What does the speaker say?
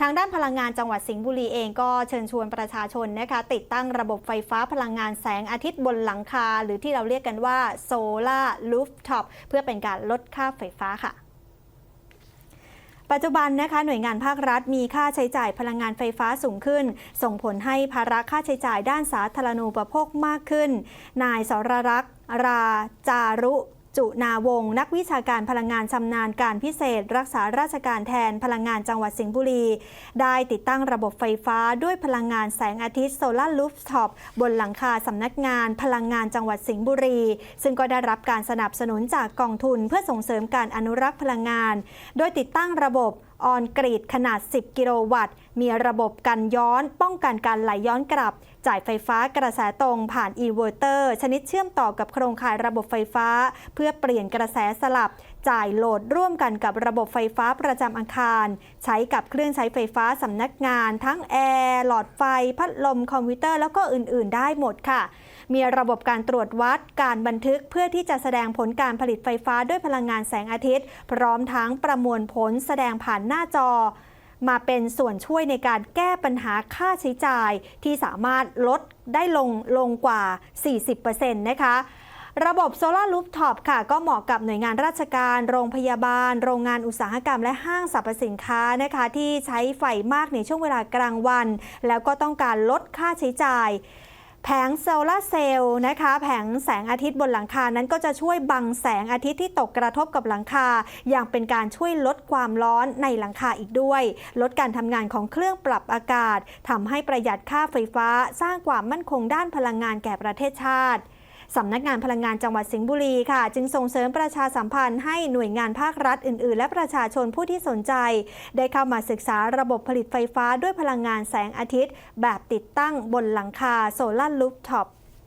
ทางด้านพลังงานจังหวัดสิงห์บุรีเองก็เชิญชวนประชาชนนะคะติดตั้งระบบไฟฟ้าพลังงานแสงอาทิตย์บนหลังคา หรือที่เราเรียกกันว่าโซลาร์ลูฟท็อปเพื่อเป็นการลดค่าไฟฟ้าค่ะปัจจุบันนะคะหน่วยงานภาครัฐมีค่าใช้จ่ายพลังงานไฟฟ้าสูงขึ้น ส่งผลให้ภาระค่าใช้จ่ายด้านสาธารณูปโภคมากขึ้น นายสรรักษ์ราจารุ จุนาวง นักวิชาการพลังงานชำนาญการพิเศษ รักษาราชการแทนพลังงานจังหวัดสิงห์บุรี ได้ติดตั้งระบบไฟฟ้าด้วยพลังงานแสงอาทิตย์โซลาร์ลูฟท็อปบนหลังคาสำนักงานพลังงานจังหวัดสิงห์บุรี ซึ่งก็ได้รับการสนับสนุนจากกองทุนเพื่อส่งเสริมการอนุรักษ์พลังงาน โดยติดตั้งระบบ ออนกรีดขนาด 10 กิโลวัตต์ มีระบบกันย้อนป้องกันการไหลย้อนกลับ จ่ายไฟฟ้ากระแสตรงผ่านอีเวอร์เตอร์ ชนิดเชื่อมต่อกับโครงข่ายระบบไฟฟ้า เพื่อเปลี่ยนกระแสสลับ จ่ายโหลดร่วมกันกับระบบไฟฟ้าประจำอาคาร ใช้กับเครื่องใช้ไฟฟ้าสำนักงาน ทั้งแอร์หลอดไฟ พัดลมคอมพิวเตอร์แล้วก็อื่น ๆ ได้หมดค่ะ มีระบบการตรวจวัดการบันทึกเพื่อที่จะแสดงผลการผลิตไฟฟ้าด้วยพลังงานแสงอาทิตย์ พร้อมทั้งประมวลผลแสดงผ่านหน้าจอมาเป็นส่วนช่วยในการแก้ปัญหาค่าใช้จ่ายที่สามารถลดได้ลงลงกว่า 40%นะคะ ระบบโซลารูฟท็อปค่ะ ก็เหมาะกับหน่วยงานราชการ โรงพยาบาล โรงงานอุตสาหกรรมและห้างสรรพสินค้านะคะ ที่ใช้ไฟมากในช่วงเวลากลางวัน แล้วก็ต้องการลดค่าใช้จ่ายแผงโซลาร์เซลล์นะคะ แผงแสงอาทิตย์บนหลังคานั้นก็จะช่วยบังแสงอาทิตย์ที่ตกกระทบกับหลังคา อย่างเป็นการช่วยลดความร้อนในหลังคาอีกด้วย ลดการทำงานของเครื่องปรับอากาศทำให้ประหยัดค่าไฟฟ้า สร้างความมั่นคงด้านพลังงานแก่ประเทศชาติ สำนักงานพลังงานจังหวัดสิงห์บุรีค่ะ จึงส่งเสริมประชาสัมพันธ์ให้หน่วยงานภาครัฐอื่น ๆ และประชาชนผู้ที่สนใจ ได้เข้ามาศึกษาระบบผลิตไฟฟ้าด้วยพลังงานแสงอาทิตย์ แบบติดตั้งบนหลังคาโซลาร์ลูฟท็อป